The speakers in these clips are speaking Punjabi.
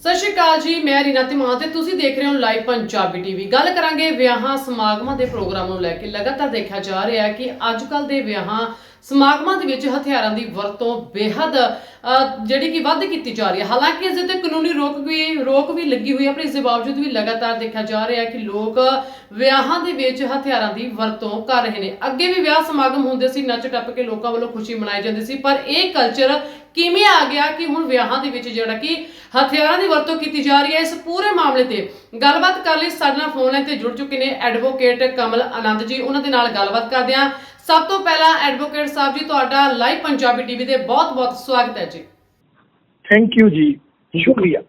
ਸਤਿ ਸ਼੍ਰੀ ਅਕਾਲ ਜੀ, ਮੈਂ ਰੀਨਾ ਤਿਮਾਨ ਤੇ ਤੁਸੀਂ ਦੇਖ ਰਹੇ ਹੋ ਲਾਈਵ ਪੰਜਾਬੀ ਟੀਵੀ। ਗੱਲ ਕਰਾਂਗੇ ਵਿਆਹਾਂ ਸਮਾਗਮਾਂ ਦੇ ਪ੍ਰੋਗਰਾਮ ਨੂੰ ਲੈ ਕੇ। ਲਗਾਤਾਰ ਦੇਖਿਆ ਜਾ ਰਿਹਾ ਹੈ ਕਿ ਅੱਜ ਕੱਲ ਦੇ ਵਿਆਹਾਂ ਸਮਾਗਮਾਂ ਦੇ ਵਿੱਚ ਹਥਿਆਰਾਂ ਦੀ ਵਰਤੋਂ ਬੇਹੱਦ ਜਿਹੜੀ ਕਿ ਵੱਧ ਕੀਤੀ ਜਾ ਰਹੀ ਹੈ। ਹਾਲਾਂਕਿ ਇਸ ਤੇ ਕਾਨੂੰਨੀ ਰੋਕ ਵੀ ਰੋਕ ਵੀ ਲੱਗੀ ਹੋਈ ਹੈ, ਪਰ ਇਸ ਦੇ ਬਾਵਜੂਦ ਵੀ ਲਗਾਤਾਰ ਦੇਖਿਆ ਜਾ ਰਿਹਾ ਹੈ ਕਿ ਲੋਕ ਵਿਆਹਾਂ ਦੇ ਵਿੱਚ ਹਥਿਆਰਾਂ ਦੀ ਵਰਤੋਂ ਕਰ ਰਹੇ ਨੇ। ਅੱਗੇ ਵੀ ਵਿਆਹ ਸਮਾਗਮ ਹੁੰਦੇ ਸੀ ਨੱਚ ਟੱਪ ਕੇ ਲੋਕਾਂ ਵੱਲੋਂ ਖੁਸ਼ੀ ਮਨਾਈ ਜਾਂਦੀ ਸੀ, ਪਰ ਇਹ ਕਲਚਰ ਕਿਵੇਂ ਆ ਗਿਆ ਕਿ ਹੁਣ ਵਿਆਹਾਂ ਦੇ ਵਿੱਚ ਜਿਹੜਾ ਕਿ ਹਥਿਆਰਾਂ ਦੀ ਵਰਤੋਂ ਕੀਤੀ ਜਾ ਰਹੀ ਹੈ, ਇਸ ਪੂਰੇ ਮਾਮਲੇ ਤੇ ਗੱਲਬਾਤ ਕਰਨ ਲਈ ਸਾਡੇ ਨਾਲ ਫੋਨ ਲਾਈਨ ਤੇ ਜੁੜ ਚੁੱਕੇ ਨੇ ਐਡਵੋਕੇਟ ਕਮਲ ਆਨੰਦ ਜੀ, ਉਹਨਾਂ ਦੇ ਨਾਲ ਗੱਲਬਾਤ ਕਰਦੇ ਹਾਂ। ਸਭ ਤੋਂ ਪਹਿਲਾਂ ਐਡਵੋਕੇਟ ਸਾਹਿਬ ਜੀ, ਤੁਹਾਡਾ ਲਾਈਵ ਪੰਜਾਬੀ ਟੀਵੀ ਤੇ ਬਹੁਤ-ਬਹੁਤ ਸਵਾਗਤ ਹੈ ਜੀ। ਥੈਂਕ ਯੂ ਜੀ, ਸ਼ੁਕਰੀਆ।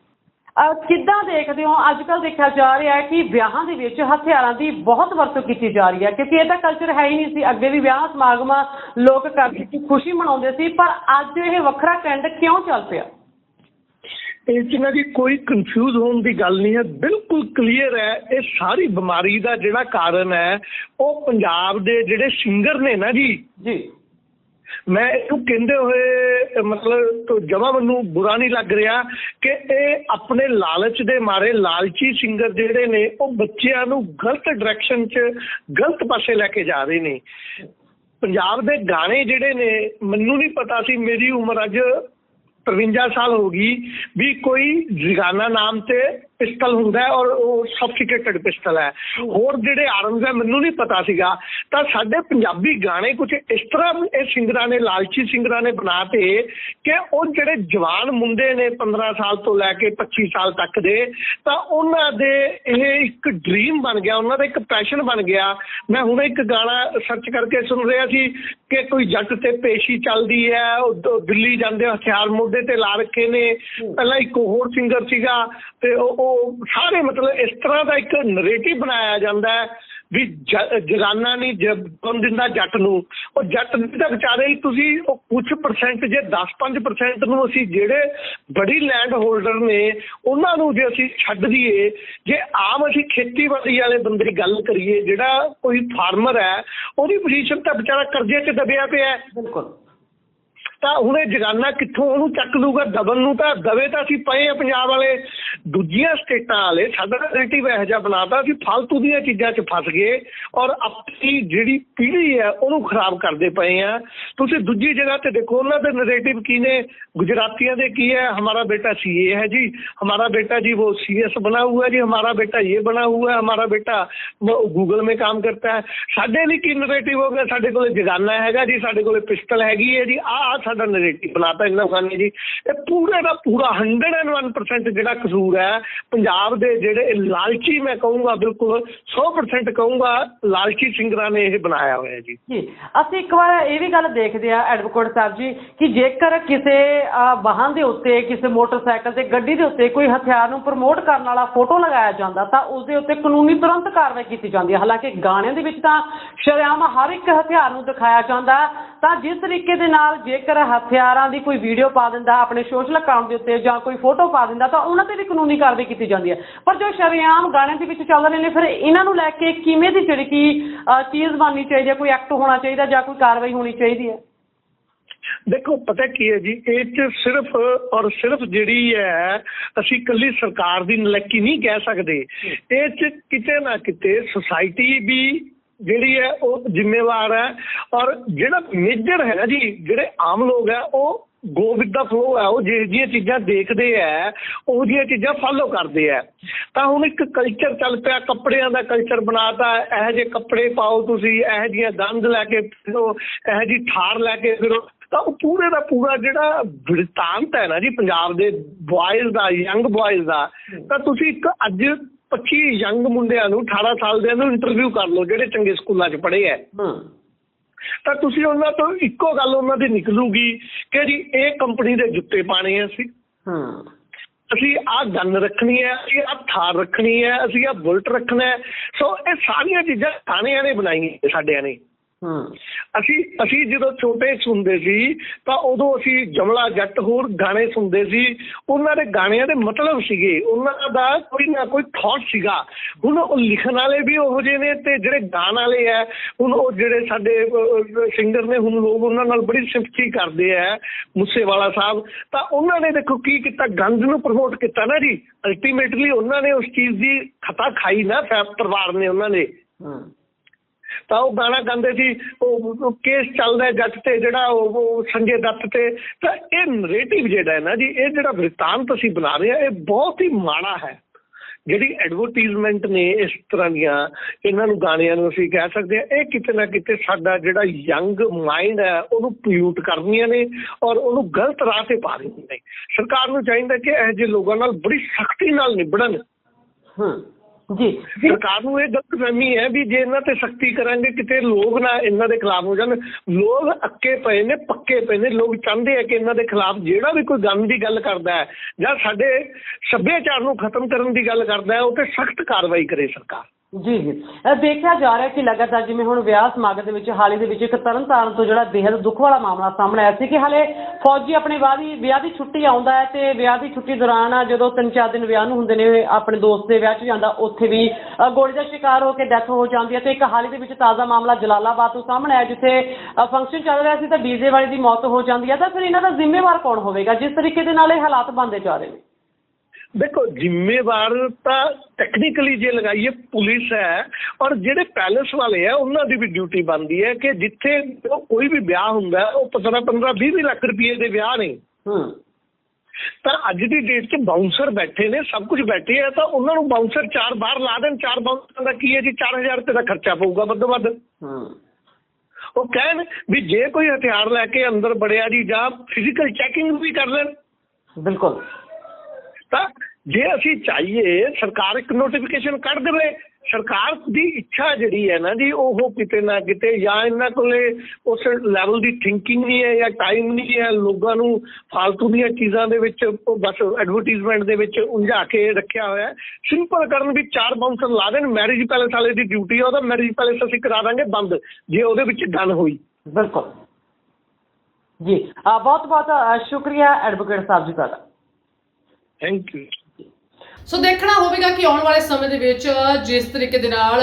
ਕਿੱਦਾਂ ਦੇਖਦੇ ਹੋ? ਅੱਜ ਕੱਲ ਦੇਖਿਆ ਜਾ ਰਿਹਾ ਹੈ ਕਿ ਵਿਆਹਾਂ ਦੇ ਵਿੱਚ ਹਥਿਆਰਾਂ ਦੀ ਬਹੁਤ ਵਰਤੋਂ ਕੀਤੀ ਜਾ ਰਹੀ ਹੈ ਕਿਉਂਕਿ ਇਹ ਤਾਂ ਕਲਚਰ ਹੈ ਹੀ ਨਹੀਂ ਸੀ। ਅੱਗੇ ਵੀ ਵਿਆਹ ਸਮਾਗਮ ਲੋਕ ਕਰਦੇ ਸੀ ਖੁਸ਼ੀ ਮਨਾਉਂਦੇ ਸੀ ਪਰ ਅੱਜ ਇਹ ਵੱਖਰਾ ਟ੍ਰੈਂਡ ਕਿਉਂ ਚੱਲ ਪਿਆ? ਇਹ 'ਚ ਨਾ ਜੀ ਕੋਈ ਕਨਫਿਊਜ਼ ਹੋਣ ਦੀ ਗੱਲ ਨਹੀਂ ਹੈ। ਬਿਲਕੁਲ ਕਲੀਅਰ ਹੈ ਇਹ ਸਾਰੀ ਬਿਮਾਰੀ ਦਾ ਜਿਹੜਾ ਕਾਰਨ ਹੈ ਉਹ ਪੰਜਾਬ ਦੇ ਜਿਹੜੇ ਸਿੰਗਰ ਨੇ ਨਾ ਜੀ ਜੀ। ਮੈਂ ਇਹਨੂੰ ਕਹਿੰਦੇ ਹੋਏ ਮਤਲਬ ਜਮਾ ਮੈਨੂੰ ਬੁਰਾ ਨਹੀਂ ਲੱਗ ਰਿਹਾ ਕਿ ਇਹ ਆਪਣੇ ਲਾਲਚ ਦੇ ਮਾਰੇ ਲਾਲਚੀ ਸਿੰਗਰ ਜਿਹੜੇ ਨੇ, ਉਹ ਬੱਚਿਆਂ ਨੂੰ ਗਲਤ ਡਾਇਰੈਕਸ਼ਨ 'ਚ ਗਲਤ ਪਾਸੇ ਲੈ ਕੇ ਜਾ ਰਹੇ ਨੇ। ਪੰਜਾਬ ਦੇ ਗਾਣੇ ਜਿਹੜੇ ਨੇ, ਮੈਨੂੰ ਨਹੀਂ ਪਤਾ ਸੀ, ਮੇਰੀ ਉਮਰ ਅੱਜ 53 ਸਾਲ ਹੋ ਗਈ ਵੀ ਕੋਈ ਜਗਾਨਾ ਨਾਮ ਤੇ ਪਿਸਟਲ ਹੁੰਦਾ ਹੈ ਔਰ ਉਹ ਸਫਿਕੇਟਡ ਪਿਸਟਲ ਹੈ। ਹੋਰ ਜਿਹੜੇ ਆਰਮਸ ਹੈ ਮੈਨੂੰ ਨਹੀਂ ਪਤਾ ਸੀਗਾ। ਤਾਂ ਸਾਡੇ ਪੰਜਾਬੀ ਗਾਣੇ ਕੁਝ ਇਸ ਤਰ੍ਹਾਂ ਇਹ ਸਿੰਗਰਾਂ ਨੇ ਲਾਲਚੀ ਸਿੰਗਰਾਂ ਨੇ ਬਣਾਤੇ ਕਿ ਉਹ ਜਿਹੜੇ ਜਵਾਨ ਮੁੰਡੇ ਨੇ 15 ਸਾਲ ਤੋਂ ਲੈ ਕੇ 25 ਸਾਲ ਤੱਕ ਦੇ ਤਾਂ ਉਹਨਾਂ ਦੇ ਇਹ ਇੱਕ ਡ੍ਰੀਮ ਬਣ ਗਿਆ ਉਹਨਾਂ ਦਾ ਇੱਕ ਪੈਸ਼ਨ ਬਣ ਗਿਆ। ਮੈਂ ਹੁਣੇ ਇੱਕ ਗਾਣਾ ਸਰਚ ਕਰਕੇ ਸੁਣ ਰਿਹਾ ਸੀ ਕਿ ਕੋਈ ਜੱਟ ਤੇ ਪੇਸ਼ੀ ਚੱਲਦੀ ਹੈ ਉਹ ਦਿੱਲੀ ਜਾਂਦੇ ਹਥਿਆਰ ਮੋਢੇ ਤੇ ਲਾ ਰੱਖੇ ਨੇ। ਪਹਿਲਾਂ ਇੱਕ ਹੋਰ ਸਿੰਗਰ ਸੀਗਾ ਤੇ ਉਹ ਉਹ ਸਾਰੇ ਮਤਲਬ ਇਸ ਤਰ੍ਹਾਂ ਦਾ ਇੱਕ ਨੈਰੇਟਿਵ ਬਣਾਇਆ ਜਾਂਦਾ ਹੈ ਵੀ ਜਗਾਨਾ ਨਹੀਂ ਜਬਨ ਦਿੰਦਾ ਜੱਟ ਨੂੰ? ਉਹ ਜੱਟ ਨਹੀਂ ਤਾਂ ਵਿਚਾਰੇ ਤੁਸੀਂ ਉਹ ਕੁਝ ਪਰਸੈਂਟ ਜੇ 10-5% ਨੂੰ ਅਸੀਂ ਜਿਹੜੇ ਬੜੀ ਲੈਂਡ ਹੋਲਡਰ ਨੇ, ਉਹਨਾਂ ਨੂੰ ਜੇ ਅਸੀਂ ਛੱਡ ਦਈਏ, ਜੇ ਆਮ ਅਸੀਂ ਖੇਤੀਬਾੜੀ ਵਾਲੇ ਬੰਦੇ ਦੀ ਗੱਲ ਕਰੀਏ, ਜਿਹੜਾ ਕੋਈ ਫਾਰਮਰ ਹੈ, ਉਹਦੀ ਪੋਜੀਸ਼ਨ ਤਾਂ ਵਿਚਾਰਾ ਕਰਜ਼ੇ 'ਚ ਦਬਿਆ ਪਿਆ ਹੈ। ਬਿਲਕੁਲ। ਤਾਂ ਹੁਣ ਇਹ ਜਗਾਨਾ ਕਿੱਥੋਂ ਉਹਨੂੰ ਚੱਕ ਲੂਗਾ ਦਬਨ ਨੂੰ ਤਾਂ ਦਵੇ ਤਾਂ ਅਸੀਂ ਪਏ ਆ ਪੰਜਾਬ ਵਾਲੇ। ਦੂਜੀਆਂ ਸਟੇਟਾਂ ਵਾਲੇ, ਸਾਡਾ ਨੈਰੇਟਿਵ ਇਹੋ ਜਿਹਾ ਬਣਾਤਾ, ਅਸੀਂ ਫालतू ਦੀਆਂ ਚੀਜ਼ਾਂ 'ਚ ਫਸ ਗਏ ਔਰ ਆਪਣੀ ਜਿਹੜੀ ਪੀੜ੍ਹੀ ਹੈ, ਉਹਨੂੰ ਖਰਾਬ ਕਰਦੇ ਪਏ ਆ। ਤੁਸੀਂ ਦੂਜੀ ਜਗ੍ਹਾ ਤੇ ਦੇਖੋ, ਉਹਨਾਂ ਦੇ ਨੈਰੇਟਿਵ ਕੀ ਨੇ? ਗੁਜਰਾਤੀਆਂ ਦੇ ਕੀ ਹੈ? ਹਮਾਰਾ ਬੇਟਾ ਸੀਏ ਹੈ ਜੀ। ਹਮਾਰਾ ਬੇਟਾ जी वो सीएस बना हुआ है जी हमारा बेटा ये बना हुआ है हमारा बेटा गूगल में काम करता है साढ़े लिए इनोवेटिव हो गया साढ़े को जगाना हैगा जी साढ़े को पिस्टल हैगी है जी आ ਸਾਡਾ ਨੈਰੇਟਿਵ ਬਣਾਤਾ ਇਹਨਾਂ ਖਾਨੇ ਜੀ। ਇਹ ਪੂਰੇ ਦਾ ਪੂਰਾ 101% ਜਿਹੜਾ ਕਸੂਰ ਹੈ, ਪੰਜਾਬ ਦੇ ਜਿਹੜੇ ਲਾਲਚੀ ਮੈਂ ਕਹੂੰਗਾ ਬਿਲਕੁਲ 100% ਕਹੂੰਗਾ ਲਾਲਚੀ ਸਿੰਗਰਾਂ ਨੇ ਇਹ ਬਣਾਇਆ ਹੋਇਆ ਜੀ। ਜੀ, ਅਸੀਂ ਇੱਕ ਵਾਰ ਇਹ ਵੀ ਗੱਲ ਦੇਖਦੇ ਆ ਐਡਵੋਕੇਟ ਸਾਹਿਬ ਜੀ, ਕਿ ਜੇਕਰ ਕਿਸੇ ਵਾਹਨ ਦੇ ਉੱਤੇ, ਕਿਸੇ ਮੋਟਰਸਾਈਕਲ ਤੇ, ਗੱਡੀ ਦੇ ਉੱਤੇ ਕੋਈ ਹਥਿਆਰ ਨੂੰ ਪ੍ਰਮੋਟ ਕਰਨ ਵਾਲਾ ਫੋਟੋ ਲਗਾਇਆ ਜਾਂਦਾ, ਤਾਂ ਉਸ ਦੇ ਉੱਤੇ ਕਾਨੂੰਨੀ ਤੁਰੰਤ ਕਾਰਵਾਈ ਕੀਤੀ ਜਾਂਦੀ ਹੈ। ਹਾਲਾਂਕਿ ਗਾਣਿਆਂ ਦੇ ਵਿੱਚ ਤਾਂ ਸ਼ਰੇਆਮ ਹਰ ਇੱਕ ਹਥਿਆਰ ਨੂੰ ਦਿਖਾਇਆ ਜਾਂਦਾ, ਤਾਂ ਜਿਸ ਤਰੀਕੇ ਦੇ ਨਾਲ ਜੇਕਰ ਹਥਿਆਰਾਂ ਦੀ ਕੋਈ ਵੀਡੀਓ ਪਾ ਦਿੰਦਾ ਆਪਣੇ ਸੋਸ਼ਲ ਅਕਾਊਂਟ ਦੇ ਉੱਤੇ ਜਾਂ ਕੋਈ ਫੋਟੋ ਪਾ ਦਿੰਦਾ ਤਾਂ ਉਹਨਾਂ ਤੇ ਵੀ ਕਾਨੂੰਨੀ ਕਾਰਵਾਈ ਕੀਤੀ ਜਾਂਦੀ ਹੈ। ਪਰ ਜੋ ਸ਼ਰੇਆਮ ਗਾਣਿਆਂ ਦੇ ਵਿੱਚ ਚੱਲ ਰਹੇ ਨੇ ਫਿਰ ਇਹਨਾਂ ਨੂੰ ਲੈ ਕੇ ਕਿਵੇਂ ਦੀ ਜਿਹੜੀ ਕਿ ਚੀਜ਼ ਬਣਨੀ ਚਾਹੀਦੀ ਹੈ ਕੋਈ ਐਕਟ ਹੋਣਾ ਚਾਹੀਦਾ ਜਾਂ ਕੋਈ ਕਾਰਵਾਈ ਹੋਣੀ ਚਾਹੀਦੀ ਹੈ? ਦੇਖੋ ਪਤਾ ਕੀ ਹੈ ਜੀ ਇਹ ਚ ਸਿਰਫ ਔਰ ਸਿਰਫ ਜਿਹੜੀ ਹੈ ਅਸੀਂ ਕੱਲੀ ਸਰਕਾਰ ਦੀ ਨਲੱਕੀ ਨਹੀਂ ਕਹਿ ਸਕਦੇ। ਇਹ ਚ ਕਿਤੇ ਨਾ ਕਿਤੇ ਸੁਸਾਇਟੀ ਵੀ ਜਿਹੜੀ ਹੈ ਉਹ ਜ਼ਿੰਮੇਵਾਰ ਹੈ ਔਰ ਜਿਹੜਾ ਮੇਜਰ ਹੈ ਨਾ ਜੀ, ਜਿਹੜੇ ਆਮ ਲੋਕ ਹੈ, ਉਹ ਗੋ ਵਿਦ ਦਾ ਫਲੋ ਹੈ, ਉਹ ਜਿਹੋ ਜਿਹੀਆਂ ਚੀਜ਼ਾਂ ਦੇਖਦੇ ਆ ਉਹ ਜਿਹੀਆਂ ਚੀਜ਼ਾਂ ਫਾਲੋ ਕਰਦੇ ਆ ਤਾਂ ਹੁਣ ਇੱਕ ਕਲਚਰ ਚੱਲ ਪਿਆ, ਕੱਪੜਿਆਂ ਦਾ ਕਲਚਰ ਬਣਾਤਾ, ਇਹੋ ਜਿਹੇ ਕੱਪੜੇ ਪਾਓ ਤੁਸੀਂ, ਇਹੋ ਜਿਹੀਆਂ ਗੰਦ ਲੈ ਕੇ ਫਿਰੋ, ਇਹੋ ਜਿਹੀ ਠਾਰ ਲੈ ਕੇ ਫਿਰੋ, ਤਾਂ ਉਹ ਪੂਰੇ ਦਾ ਪੂਰਾ ਜਿਹੜਾ ਬਿਰਤਾਂਤ ਹੈ ਨਾ ਜੀ, ਪੰਜਾਬ ਦੇ ਬॉयਜ਼ ਦਾ ਯੰਗ ਬॉयਜ਼ ਦਾ, ਤਾਂ ਤੁਸੀਂ ਇੱਕ ਅੱਜ 25 ਯੰਗ ਮੁੰਡਿਆਂ ਨੂੰ 18 ਸਾਲ ਦੇ ਨੂੰ ਇੰਟਰਵਿਊ ਕਰ ਲਓ ਜਿਹੜੇ ਚੰਗੇ ਸਕੂਲਾਂ 'ਚ ਪੜ੍ਹੇ ਐ। ਹੂੰ। ਤਾਂ ਤੁਸੀਂ ਉਹਨਾਂ ਤੋਂ ਇੱਕੋ ਗੱਲ ਉਹਨਾਂ ਦੀ ਨਿਕਲੂਗੀ ਕਿ ਜੀ ਇਹ ਕੰਪਨੀ ਦੇ ਜੁੱਤੇ ਪਾਣੇ ਆ ਅਸੀਂ। ਹੂੰ। ਅਸੀਂ ਆਹ ਗਨ ਰੱਖਣੀ ਹੈ ਅਸੀਂ ਆਹ ਥਾਰ ਰੱਖਣੀ ਹੈ ਅਸੀਂ ਆਹ ਬੁਲਟ ਰੱਖਣਾ ਸੋ ਇਹ ਸਾਰੀਆਂ ਚੀਜ਼ਾਂ ਖਾਣਿਆਂ ਨੇ ਬਣਾਈਆਂ ਸਾਡਿਆਂ ਨੇ ਅਸੀਂ ਅਸੀਂ ਜਦੋਂ ਛੋਟੇ ਸੁਣਦੇ ਸੀ ਤਾਂ ਉਦੋਂ ਅਸੀਂ ਜਮਲਾ ਜੱਟ ਹੋਰ ਗਾਣੇ ਸੁਣਦੇ ਸੀ। ਉਹਨਾਂ ਦੇ ਗਾਣਿਆਂ ਦੇ ਮਤਲਬ ਸੀਗੇ। ਉਹਨਾਂ ਦਾ ਕੋਈ ਨਾ ਕੋਈ ਥਾਟ ਸੀਗਾ। ਹੁਣ ਉਹ ਲਿਖਣ ਵਾਲੇ ਵੀ ਉਹੋ ਜਿਹੇ ਨੇ ਤੇ ਜਿਹੜੇ ਗਾਣ ਵਾਲੇ ਆ ਹੁਣ ਉਹ ਜਿਹੜੇ ਸਾਡੇ ਸਿੰਗਰ ਨੇ ਹੁਣ ਲੋਕ ਉਹਨਾਂ ਨਾਲ ਬੜੀ ਸਿੰਪਥੀ ਕਰਦੇ ਆ ਮੁੱਸੇਵਾਲਾ ਸਾਹਿਬ। ਤਾਂ ਉਹਨਾਂ ਨੇ ਦੇਖੋ ਕੀ ਕੀਤਾ? ਗੰਦ ਨੂੰ ਪ੍ਰਮੋਟ ਕੀਤਾ ਨਾ ਜੀ। ਅਲਟੀਮੇਟਲੀ ਉਹਨਾਂ ਨੇ ਉਸ ਚੀਜ਼ ਦੀ ਖਤਾ ਖਾਈ ਨਾ ਪਰਿਵਾਰ ਨੇ ਉਹਨਾਂ ਨੇ। ਹੂੰ। ਤਾਂ ਉਹ ਗਾਣਾ ਗਾਉਂਦੇ ਸੀ, ਉਹ ਕੇਸ ਚੱਲਦਾ ਜੱਟ ਤੇ ਜਿਹੜਾ ਉਹ ਸੰਜੇ ਦੱਤ ਤੇ। ਤਾਂ ਇਹ ਨਰੇਟਿਵ ਜਿਹੜਾ ਹੈ ਨਾ ਜੀ, ਇਹ ਜਿਹੜਾ ਵ੍ਰਿਤਾਂਤ ਅਸੀਂ ਬਣਾ ਰਹੇ ਆ ਇਹ ਬਹੁਤ ਹੀ ਮਾੜਾ ਹੈ। ਜਿਹੜੀ ਐਡਵਰਟਾਈਜ਼ਮੈਂਟ ਨੇ ਇਸ ਤਰ੍ਹਾਂ ਦੀਆਂ, ਇਹਨਾਂ ਨੂੰ ਗਾਣਿਆਂ ਨੂੰ ਅਸੀਂ ਕਹਿ ਸਕਦੇ ਆ ਇਹ ਕਿਤੇ ਨਾ ਕਿਤੇ ਸਾਡਾ ਜਿਹੜਾ ਯੰਗ ਮਾਈਂਡ ਹੈ, ਉਹਨੂੰ ਪੋਲਿਊਟ ਕਰਨੀਆਂ ਨੇ ਔਰ ਉਹਨੂੰ ਗਲਤ ਰਾਹ ਤੇ ਪਾ ਰਹੀਆਂ ਨੇ। ਸਰਕਾਰ ਨੂੰ ਚਾਹੀਦਾ ਕਿ ਇਹੋ ਜਿਹੇ ਲੋਕਾਂ ਨਾਲ ਬੜੀ ਸਖਤੀ ਨਾਲ ਨਿਬੜਨ। ਹੂੰ। ਜੀ। ਸਰਕਾਰ ਨੂੰ ਇਹ ਗਲਤਫਹਿਮੀ ਹੈ ਵੀ ਜੇ ਇਹਨਾਂ ਤੇ ਸਖਤੀ ਕਰਾਂਗੇ, ਕਿਤੇ ਲੋਕ ਨਾ ਇਹਨਾਂ ਦੇ ਖਿਲਾਫ ਹੋ ਜਾਣ। ਲੋਕ ਅੱਕੇ ਪਏ ਨੇ, ਪੱਕੇ ਪਏ ਨੇ। ਲੋਕ ਚਾਹੁੰਦੇ ਆ ਕਿ ਇਹਨਾਂ ਦੇ ਖਿਲਾਫ ਜਿਹੜਾ ਵੀ ਕੋਈ ਗੰਦ ਦੀ ਗੱਲ ਕਰਦਾ ਹੈ ਜਾਂ ਸਾਡੇ ਸੱਭਿਆਚਾਰ ਨੂੰ ਖਤਮ ਕਰਨ ਦੀ ਗੱਲ ਕਰਦਾ ਹੈ, ਉਹ ਤੇ ਸਖਤ ਕਾਰਵਾਈ ਕਰੇ ਸਰਕਾਰ। ਜੀ ਜੀ। ਦੇਖਿਆ ਜਾ ਰਿਹਾ ਕਿ ਲਗਾਤਾਰ ਜਿਵੇਂ ਹੁਣ ਵਿਆਹ ਸਮਾਗਮ ਦੇ ਵਿੱਚ, ਹਾਲ ਹੀ ਦੇ ਵਿੱਚ ਇੱਕ ਤਰਨਤਾਰਨ ਤੋਂ ਜਿਹੜਾ ਬੇहद ਦੁੱਖ ਵਾਲਾ ਮਾਮਲਾ ਸਾਹਮਣੇ ਆਇਆ ਸੀ ਕਿ ਹਾਲੇ ਫੌਜੀ ਆਪਣੇ ਵਿਆਹ ਦੀ ਵਿਆਹ ਦੀ ਛੁੱਟੀ ਆਉਂਦਾ ਹੈ ਤੇ ਵਿਆਹ ਦੀ ਛੁੱਟੀ ਦੌਰਾਨ ਜਦੋਂ ਤਿੰਨ ਚਾਰ ਦਿਨ ਵਿਆਹ ਨੂੰ ਹੁੰਦੇ ਨੇ, ਆਪਣੇ ਦੋਸਤ ਦੇ ਵਿਆਹ 'ਚ ਜਾਂਦਾ, ਉੱਥੇ ਵੀ ਗੋਲੀ ਦਾ ਸ਼ਿਕਾਰ ਹੋ ਕੇ ਡੈਥ ਹੋ ਜਾਂਦੀ ਹੈ ਤੇ ਇੱਕ ਹਾਲ ਹੀ ਦੇ ਵਿੱਚ ਤਾਜ਼ਾ ਮਾਮਲਾ ਜਲਾਲਾਬਾਦ ਤੋਂ ਸਾਹਮਣੇ ਆਇਆ, ਜਿੱਥੇ ਫੰਕਸ਼ਨ ਚੱਲ ਰਿਹਾ ਸੀ ਤਾਂ ਡੀਜੇ ਵਾਲੇ ਦੀ ਮੌਤ ਹੋ ਜਾਂਦੀ ਹੈ। ਤਾਂ ਫਿਰ ਇਹਨਾਂ ਦਾ ਜ਼ਿੰਮੇਵਾਰ ਕੌਣ ਹੋਵੇਗਾ? ਜਿਸ ਤਰੀਕੇ ਦੇ ਨਾਲ ਇਹ ਹਾਲਾਤ ਬਣਦੇ ਜਾ ਰਹੇ ਨੇ। ਦੇਖੋ ਜ਼ਿੰਮੇਵਾਰ ਤਾਂ ਟੈਕਨੀਕਲੀ ਜੇ ਲਗਾਈਏ ਪੁਲਿਸ ਹੈ ਔਰ ਜਿਹੜੇ ਪੈਲੇਸ ਵਾਲੇ ਆ ਉਹਨਾਂ ਦੀ ਵੀ ਡਿਊਟੀ ਬਣਦੀ ਹੈ ਕਿ ਜਿੱਥੇ ਕੋਈ ਵੀ ਵਿਆਹ ਹੁੰਦਾ ਉਹ 15 15 20 20 ਲੱਖ ਰੁਪਏ ਦੇ ਵਿਆਹ ਨੇ। ਹੂੰ। ਤਾਂ ਅੱਜ ਦੀ ਡੇਟ 'ਚ ਬਾਉਂਸਰ ਬੈਠੇ ਨੇ ਸਭ ਕੁਝ ਬੈਠੇ ਆ ਤਾਂ ਉਹਨਾਂ ਨੂੰ ਬਾਉਂਸਰ ਚਾਰ ਬਾਹਰ ਲਾ ਦੇਣ ਚਾਰ ਬਾਉਂਸਰਾਂ ਦਾ ਕੀ ਹੈ ਜੀ? 4000 ਰੁਪਏ ਦਾ ਖਰਚਾ ਪਊਗਾ ਵੱਧੋ ਵੱਧ। ਹੂੰ। ਉਹ ਕਹਿਣ ਵੀ ਜੇ ਕੋਈ ਹਥਿਆਰ ਲੈ ਕੇ ਅੰਦਰ ਬੜਿਆ ਜੀ ਜਾਂ ਫਿਜ਼ੀਕਲ ਚੈਕਿੰਗ ਵੀ ਕਰ ਲੈਣ। ਬਿਲਕੁਲ। ਤਾਂ ਜੇ ਅਸੀਂ ਚਾਹੀਏ, ਸਰਕਾਰ ਇੱਕ ਨੋਟੀਫਿਕੇਸ਼ਨ ਕੱਢ ਦੇਵੇ। ਸਰਕਾਰ ਦੀ ਇੱਛਾ ਜਿਹੜੀ ਹੈ ਨਾ ਜੀ, ਉਹ ਕਿਤੇ ਨਾ ਕਿਤੇ ਜਾਂ ਇਹਨਾਂ ਕੋਲੇ ਉਸ ਲੈਵਲ ਦੀ ਥਿੰਕਿੰਗ ਨਹੀਂ ਹੈ ਜਾਂ ਟਾਈਮ ਨਹੀਂ ਹੈ, ਲੋਕਾਂ ਨੂੰ ਫालतू ਦੀਆਂ ਚੀਜ਼ਾਂ ਦੇ ਵਿੱਚ ਬਸ ਐਡਵਰਟਾਈਜ਼ਮੈਂਟ ਦੇ ਵਿੱਚ ਉਲਝਾ ਕੇ ਰੱਖਿਆ ਹੋਇਆ ਸਿੰਪਲ ਕਰਨ ਵੀ ਚਾਰ ਬਾਉਂਸਰ ਲਾ ਦੇਣ। ਮੈਰਿਜ ਪੈਲੇਸ ਵਾਲੇ ਦੀ ਡਿਊਟੀ ਹੈ ਉਹਦਾ ਮੈਰਿਜ ਪੈਲੇਸ ਅਸੀਂ ਕਰਾ ਦਾਂਗੇ ਬੰਦ, ਜੇ ਉਹਦੇ ਵਿੱਚ ਗੱਲ ਹੋਈ। ਬਿਲਕੁਲ। ਜੀ ਬਹੁਤ ਬਹੁਤ ਸ਼ੁਕਰੀਆ ਐਡਵੋਕੇਟ ਸਾਹਿਬ ਜੀ ਤੁਹਾਡਾ। ਥੈਂਕ ਯੂ ਸੋ ਦੇਖਣਾ ਹੋਵੇਗਾ ਕਿ ਆਉਣ ਵਾਲੇ ਸਮੇਂ ਦੇ ਵਿੱਚ ਜਿਸ ਤਰੀਕੇ ਦੇ ਨਾਲ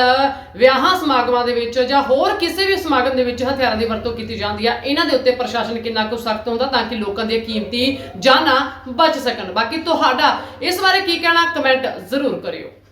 ਵਿਆਹਾਂ ਸਮਾਗਮਾਂ ਦੇ ਵਿੱਚ ਜਾਂ ਹੋਰ ਕਿਸੇ ਵੀ ਸਮਾਗਮ ਦੇ ਵਿੱਚ ਹਥਿਆਰਾਂ ਦੀ ਵਰਤੋਂ ਕੀਤੀ ਜਾਂਦੀ ਆ, ਇਹਨਾਂ ਦੇ ਉੱਤੇ ਪ੍ਰਸ਼ਾਸਨ ਕਿੰਨਾ ਕੁ ਸਖਤ ਹੁੰਦਾ ਤਾਂ ਕਿ ਲੋਕਾਂ ਦੀਆਂ ਕੀਮਤੀ ਜਾਨਾਂ ਬਚ ਸਕਣ। ਬਾਕੀ ਤੁਹਾਡਾ ਇਸ ਬਾਰੇ ਕੀ ਕਹਿਣਾ ਕਮੈਂਟ ਜ਼ਰੂਰ ਕਰਿਓ।